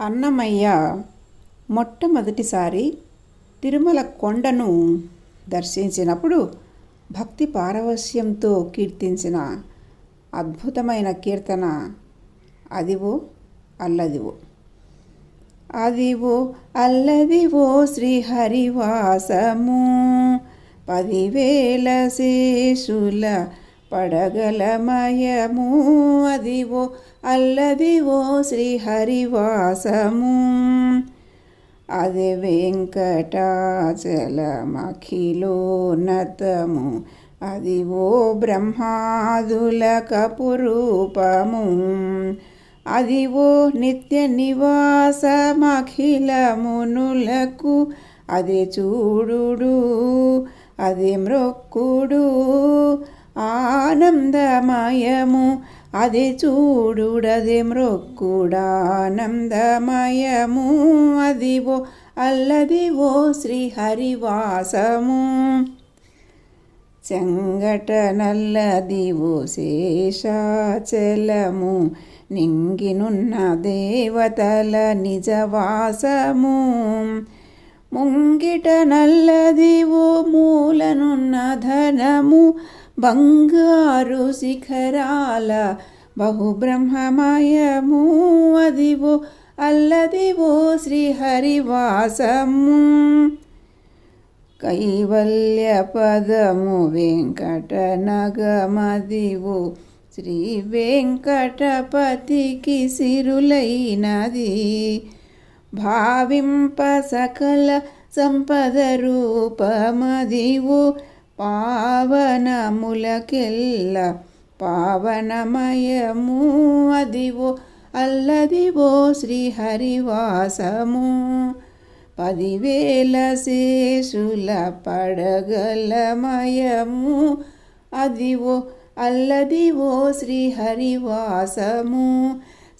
అన్నమయ్య మొట్టమొదటిసారి తిరుమల కొండను దర్శించినప్పుడు భక్తి పారవశ్యంతో కీర్తించిన అద్భుతమైన కీర్తన. అదివో అల్లదివో. అదివో అల్లదివో శ్రీహరివాసము. పదివేల శేషుల పడగలమయము అదివో అల్లదివో శ్రీహరివాసము. అది వెంకటాచలమఖిలోన్నతము అదివో బ్రహ్మాదుల కపురూపము అదివో నిత్య నివాసమఖిలమునులకు అది చూడుడు అది మృక్కుడు ఆనందమయము. అదే చూడుడదే మ్రొక్కుడానందమయము అదివో అల్లదివో శ్రీహరివాసము. చెంగట నల్లదివో శేషాచలము. నింగినున్న దేవతల నిజవాసము. ముంగిట నల్లదివో మూలనున్న ధనము. బంగారు శిఖరాల బహుబ్రహ్మమయము అదివో అల్లదివో శ్రీహరివాసము. కైవల్య పదము వెంకట నగమదివు శ్రీ వెంకటపతికి సిరులైనది. భావింప సకల సంపద రూపమదివు పావనములకెల్ల పావనమయము అదివో అల్లదివో శ్రీహరివాసము. పదివేల శేషుల పడగలమయము అదివో అల్లదివో శ్రీహరివాసము.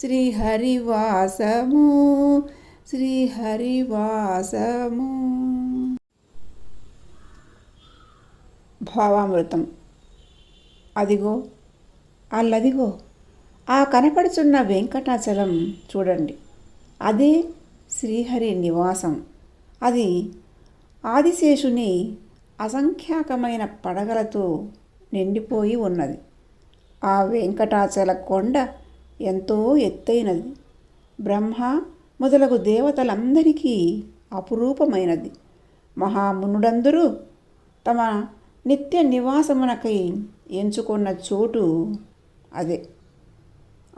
శ్రీహరివాసము శ్రీహరివాసము. భావామృతం. అదిగో అల్లదిగో ఆ కనపడుచున్న వెంకటాచలం చూడండి. అదే శ్రీహరి నివాసం. అది ఆదిశేషుని అసంఖ్యాకమైన పడగలతో నిండిపోయి ఉన్నది. ఆ వెంకటాచల కొండ ఎంతో ఎత్తైనది. బ్రహ్మ మొదలగు దేవతలందరికీ అపురూపమైనది. మహామునుడందరూ తమ నిత్య నివాసమునకై ఎంచుకున్న చోటు అదే.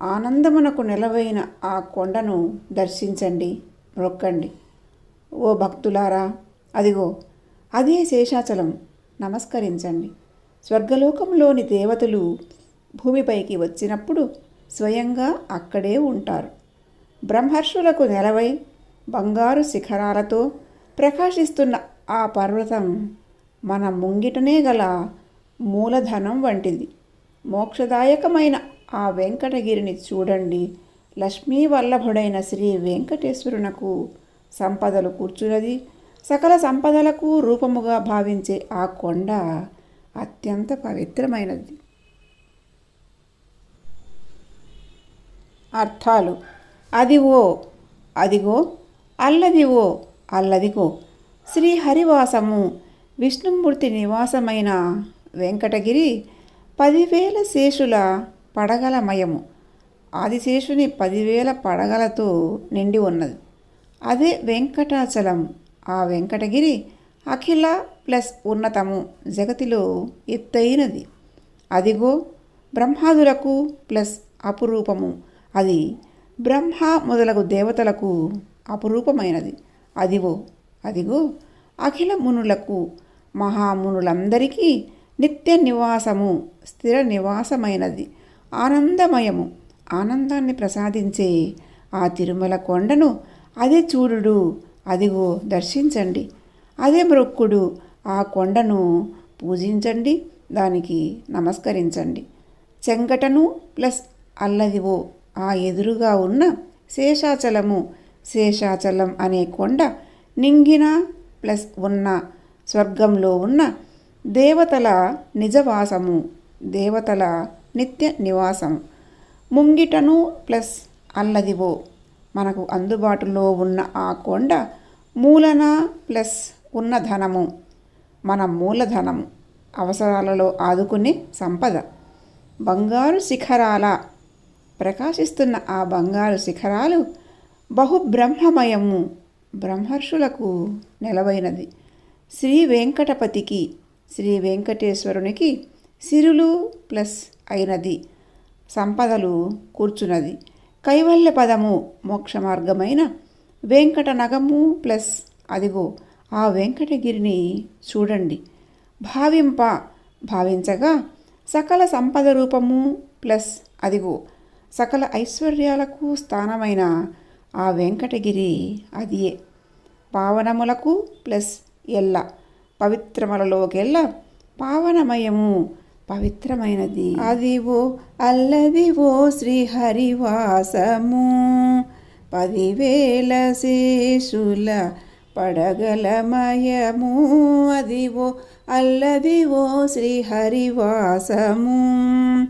ఆనందమునకు నిలవైన ఆ కొండను దర్శించండి మొక్కండి. ఓ భక్తులారా అదిగో అదే శేషాచలం. నమస్కరించండి. స్వర్గలోకంలోని దేవతలు భూమిపైకి వచ్చినప్పుడు స్వయంగా అక్కడే ఉంటారు. బ్రహ్మర్షులకు నెలవై బంగారు శిఖరాలతో ప్రకాశిస్తున్న ఆ పర్వతం మన ముంగిటనే గల మూలధనం వంటిది. మోక్షదాయకమైన ఆ వెంకటగిరిని చూడండి. లక్ష్మీ వల్లభుడైన శ్రీ వెంకటేశ్వరునకు సంపదలు కూర్చున్నది. సకల సంపదలకు రూపముగా భావించే ఆ కొండ అత్యంత పవిత్రమైనది. అర్థాలు. అది ఓ అదిగో అల్లది ఓ అల్లదిగో శ్రీహరివాసము విష్ణుమూర్తి నివాసమైన వెంకటగిరి పదివేల శేషుల పడగలమయము. ఆదిశేషుని పదివేల పడగలతో నిండి ఉన్నది. అదే వెంకటాచలం. ఆ వెంకటగిరి అఖిల ప్లస్ ఉన్నతము జగతిలో ఎత్తైనది. అదిగో బ్రహ్మాదులకు ప్లస్ అపురూపము. అది బ్రహ్మ మొదలగు దేవతలకు అపురూపమైనది. అదిగో అదిగో అఖిల మునులకు మహామునులందరికీ నిత్య నివాసము స్థిర నివాసమైనది. ఆనందమయము ఆనందాన్ని ప్రసాదించే ఆ తిరుమల కొండను అదే చూడుడు అదిగో దర్శించండి. అదే మృక్కుడు ఆ కొండను పూజించండి దానికి నమస్కరించండి. చెంగటను ప్లస్ అల్లదివో ఆ ఎదురుగా ఉన్న శేషాచలము శేషాచలం అనే కొండ నింగిన ప్లస్ ఉన్న స్వర్గంలో ఉన్న దేవతల నిజవాసము దేవతల నిత్య నివాసం ముంగిటను ప్లస్ అల్లదివో మనకు అందుబాటులో ఉన్న ఆ కొండ మూలన ప్లస్ ఉన్న ధనము మన మూలధనము అవసరాలలో ఆదుకునే సంపద. బంగారు శిఖరాల ప్రకాశిస్తున్న ఆ బంగారు శిఖరాలు బహుబ్రహ్మమయము. బ్రహ్మర్షులకు నెలవైనది. శ్రీ వెంకటపతికి శ్రీ వెంకటేశ్వరునికి సిరులు ప్లస్ అయినది. సంపదలు కూర్చున్నది. కైవల్య పదము మోక్ష మార్గమైన వెంకట నగము ప్లస్ అదిగో ఆ వెంకటగిరిని చూడండి. భావింప భావించగా సకల సంపద రూపము ప్లస్ అదిగో సకల ఐశ్వర్యాలకు స్థానమైన ఆ వెంకటగిరి అదియే పావనములకు ప్లస్ ఎల్ల. పవిత్రములలోకెల్ల పావనమయము పవిత్రమైనది. అదివో అల్లదివో శ్రీహరివాసము. పదివేల శేషుల పడగలమయము. అదివో అల్లదివో శ్రీహరివాసము.